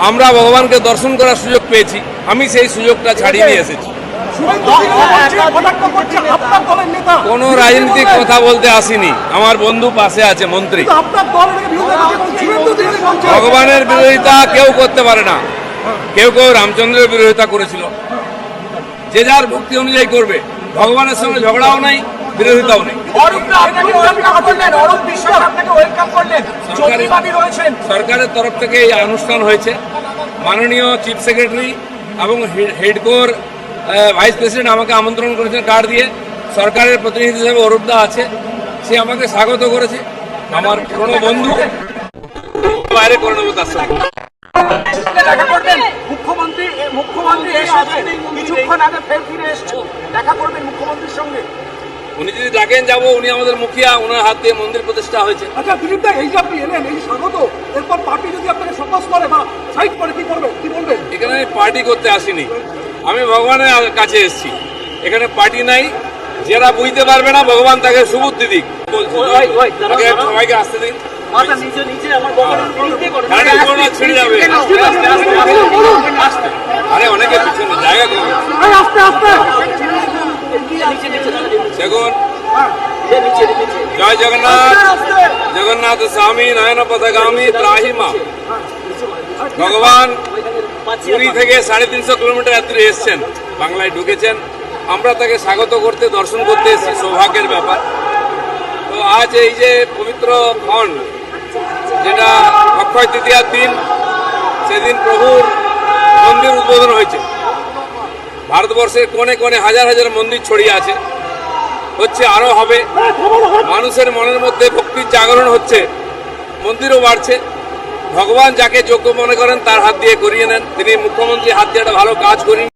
আমরা ভগবানকে দর্শন করার সুযোগ পেয়েছি। আমি সেই সুযোগটা ছাড়িয়ে নিয়ে এসেছি। কোনো রাজনৈতিক কথা বলতে আসিনি। আমার বন্ধু পাশে আছে, মন্ত্রী। ভগবানের বিরোধিতা কেউ করতে পারে না। কেউ কেউ রামচন্দ্রের বিরোধিতা করেছিল। যে যার ভক্তি অনুযায়ী করবে। ভগবানের সঙ্গে ঝগড়াও নাই, বিরোধিতাও নেই। সরকারের তরফ থেকে এই অনুষ্ঠান হয়েছে। মাননীয় চিফ সেক্রেটারি এবং হেডকোর ভাইস প্রেসিডেন্ট আমাকে আমন্ত্রণ করেছেন কার্ড দিয়ে। সরকারের প্রতিনিধি হিসেবে অরূপদা আছে। সে আমাকে স্বাগত করেছে। আমার পুরনো বন্ধু। বাইরে করে নেব তার সঙ্গে। মুখ্যমন্ত্রী মুখ্যমন্ত্রী কিছুক্ষণ আগে ফের ফিরে এসেছেন দেখা করবেন মুখ্যমন্ত্রীর সঙ্গে। উনি যদি ডাকেন যাব উনি আমাদের মুখিয়া ওনার হাত দিয়ে মন্দির প্রতিষ্ঠা হয়েছে আচ্ছা দিলীপ দা এই যে আপনি এলেন এই স্বাগত এরপর পার্টি যদি আপনাকে সপাস করে বা সাইড করে কি করবে কি বলবেন এখানে আমি পার্টি করতে আসিনি আমি ভগবানের কাছে এসেছি এখানে পার্টি নাই যারা বুঝতে পারবে না ভগবান তাকে সুবুদ্ধি দিক সবাইকে আসতে দিন ছিঁড়ে যাবে দেখুন জয় জগন্নাথ। জগন্নাথ স্বামী নয়ন পথগামী ত্রাহিমা। ভগবান পুরী থেকে সাড়ে তিনশো কিলোমিটার যাত্রী এসছেন, বাংলায় ঢুকেছেন। আমরা তাকে স্বাগত করতে, দর্শন করতে এসেছি, সৌভাগ্যের ব্যাপার। তো আজ এই যে পবিত্র ক্ষণ, যেটা অক্ষয় তৃতীয়ার দিন, সেদিন প্রভুর মন্দির উদ্বোধন হয়েছে। ভারতবর্ষের কোণে কোণে হাজার হাজার মন্দির ছড়িয়ে আছে। হচ্ছে আরও হবে। মানুষের মনের মধ্যে ভক্তির জাগরণ হচ্ছে। মন্দিরও বাড়ছে। ভগবান যাকে যোগ্য মনে করেন, তার হাত দিয়ে করিয়ে নেন। তিনি মুখ্যমন্ত্রী হাত দিয়ে একটা ভালো কাজ করিয়ে